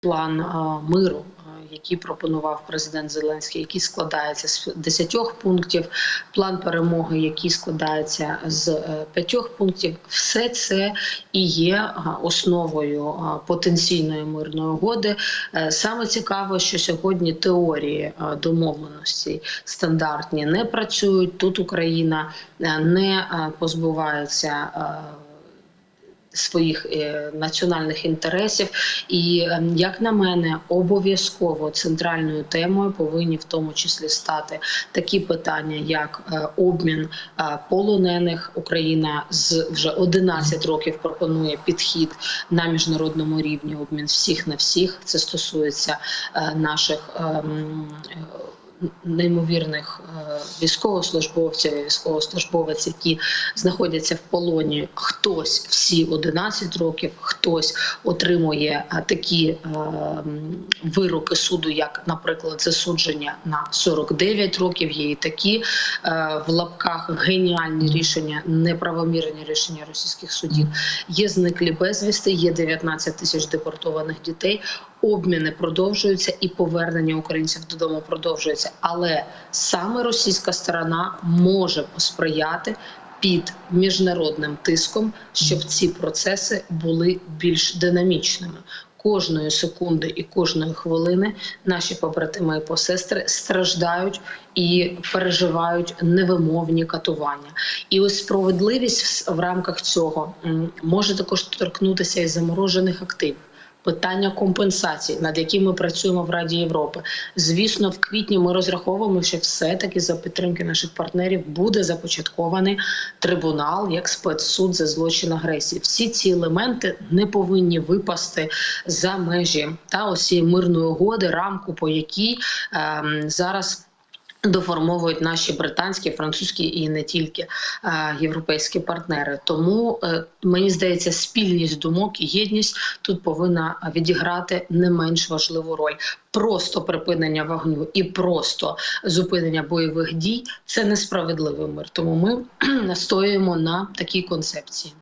план миру, який пропонував президент Зеленський, який складається з 10 пунктів, план перемоги, який складається з е, п'ятьох пунктів, все це і є основою потенційної мирної угоди. Е, Саме цікаво, що сьогодні теорії домовленості стандартні не працюють. Тут Україна е, не позбувається. Своїх е, національних інтересів, і е, як на мене, обов'язково центральною темою повинні в тому числі стати такі питання, як е, обмін полонених. Україна з вже 11 років пропонує підхід на міжнародному рівні. Обмін всіх на всіх. Це стосується наших. Неймовірних е, військовослужбовців і військовослужбовець, які знаходяться в полоні. Хтось всі 11 років, хтось отримує е, такі е, вироки суду, як, наприклад, засудження на 49 років. Є і такі в лапках геніальні рішення, неправомірні рішення російських судів. Є зниклі безвісти, є 19 тисяч депортованих дітей. Обміни продовжуються і повернення українців додому продовжується. Але саме російська сторона може посприяти під міжнародним тиском, щоб ці процеси були більш динамічними. Кожної секунди і кожної хвилини наші побратими і посестри страждають і переживають невимовні катування. І ось справедливість в- рамках цього може також торкнутися і заморожених активів. Питання компенсації, над яким ми працюємо в Раді Європи. Звісно, в квітні ми розраховуємо, що все-таки за підтримки наших партнерів буде започаткований трибунал як спецсуд за злочин агресії. Всі ці елементи не повинні випасти за межі та цієї мирної угоди, рамку по якій ем, зараз. Доформовують наші британські, французькі і не тільки е, європейські партнери. Тому е, мені здається, спільність думок і єдність тут повинна відіграти не менш важливу роль. Просто припинення вогню і просто зупинення бойових дій це несправедливий мир. Тому ми настоюємо на такій концепції.